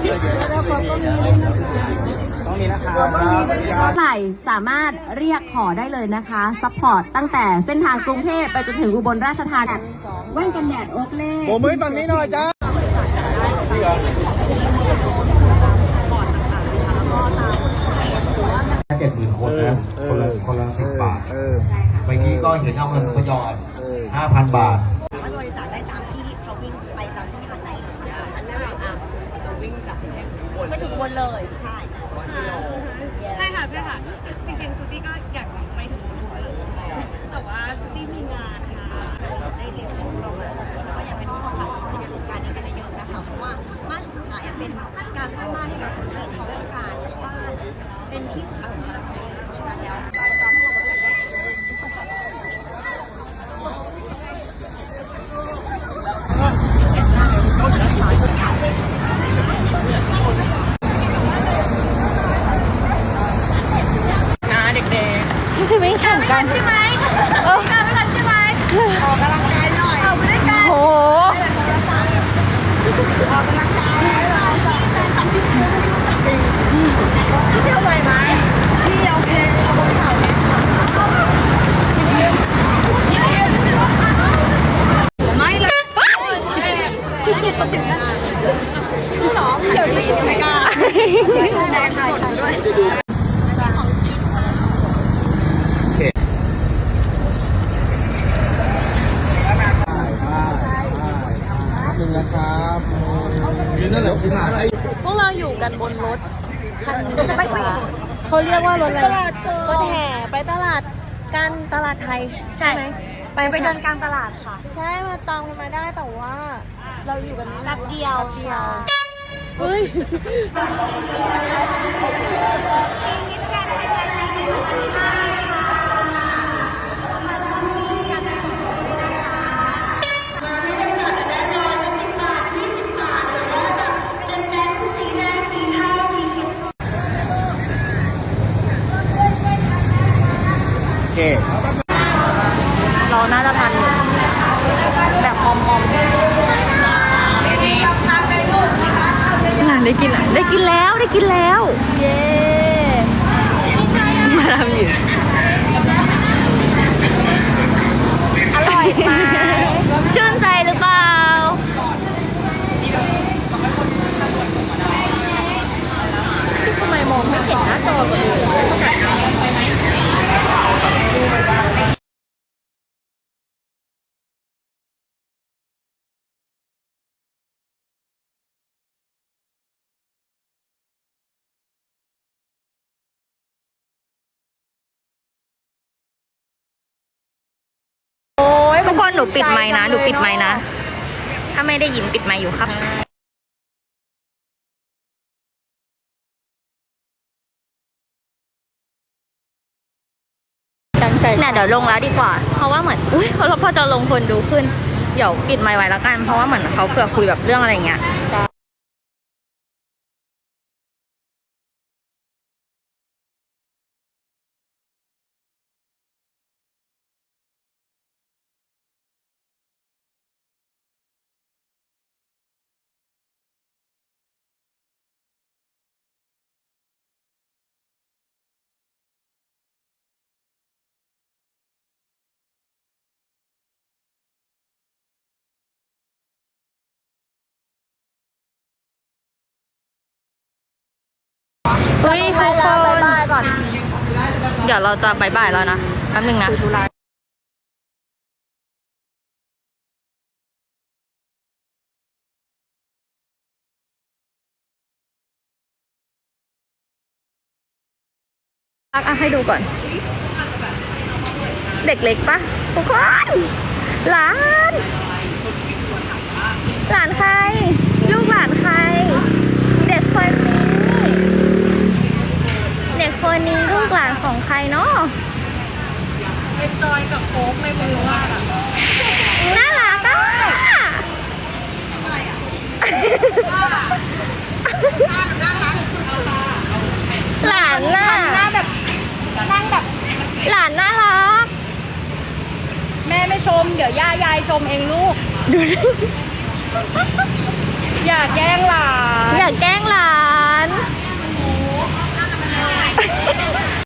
ต้องมีนะครับเท่าไหร่สามารถเรียกขอได้เลยนะคะซัพพอร์ตตั้งแต่เส้นทางกรุงเทพไปจนถึงอุบลราชธานีแว่นกันแดดโอ๊กเล่ผมมือฝั่งนี้หน่อยจ้าเจ็ดหมื่นคนนะคนละคนละสิบบาทเออเมื่อกี้ก็เห็นเอาเงินพยอดเออห้าพันบาท วนเลยใช่ ใช่ค่ะใช่ค่ะจริงๆชูตี้ก็อยากจะไปถึงทุกเลยแต่ว่าชูตี้มีงานค่ะ ได้เรียนรู้เรามาแล้วก็อยากเป็นผู้สัมผัสในโครงการนี้กันเยอะๆนะคะเพราะว่าบ้านสุดท้ายเป็นการสร้างบ้านให้กับคนที่เขาต้องการบ้านเป็นที่สุดท้ายของเขาแล้วจริงๆฉะนั้นแล้วการทำให้เราได้ ไม่ ใช่วิ่งแข่งกันใช่ไหมเออการไม่ทันใช่ไหมออกกำลังกายหน่อยเอาไปด้วยกันโอ้ออกกำลังกายให้เราสองคนพี่เชื่อไหวไหมพี่โอเคเอาบนเขาเนี่ยไม่เลยหรอเดี๋ยวนี้ไม่กล้าใช่ใช่ใช่ใช่ด้วย หนึ่งนะครับยืนนั่นแหละ พี่ถ่ายพวกเราอยู่กันบนรถคันนึงนะคะเขาเรียกว่ารถอะไรรถแห่ไปตลาดกันตลาดไทยใช่ไหมไปไปเดินกลางตลาดค่ะ ใช่มาตามกันมาได้แต่ว่า เราอยู่กันแป๊บเดียวแป๊บเดียวค่ะเฮ้ย เคเราน่าจะทันแบบพร้อมๆหลานได้กินอะได้กินแล้วได้กินแล้ว เย้มาทำอยู่อร่อยไหม นหนูปิดไม้นะ หนูปิดไม้นะ ถ้าไม่ได้ยินปิดไม้อยู่ครับตั้งใจเนี่ยเดี๋ยวลงแล้วดีกว่า เพราะว่าเหมือน อุ้ยพอพอจะลงคนดูขึ้น เดี๋ยวปิดไมค์ไว้แล้วกัน เพราะว่าเหมือนเขาเผื่อคุยแบบเรื่องอะไรอย่างเงี้ย ฮ้ยทุกคนก่อน เดี๋ยวเราจะบายบายแล้วนะแป๊บนึงนะอะให้ดูก่อน เด็กเล็กปะทุกคนหลานหลาน จอยกับโค้กในบริวาอะน่ารักอะหลานน่ะหน้าแบบนั่งแบบ หลานน่ารัก แม่ไม่ชม เดี๋ยวย่ายายชมเองลูก ดูอย่าแกล้งหลาน อย่าแกล้งหลาน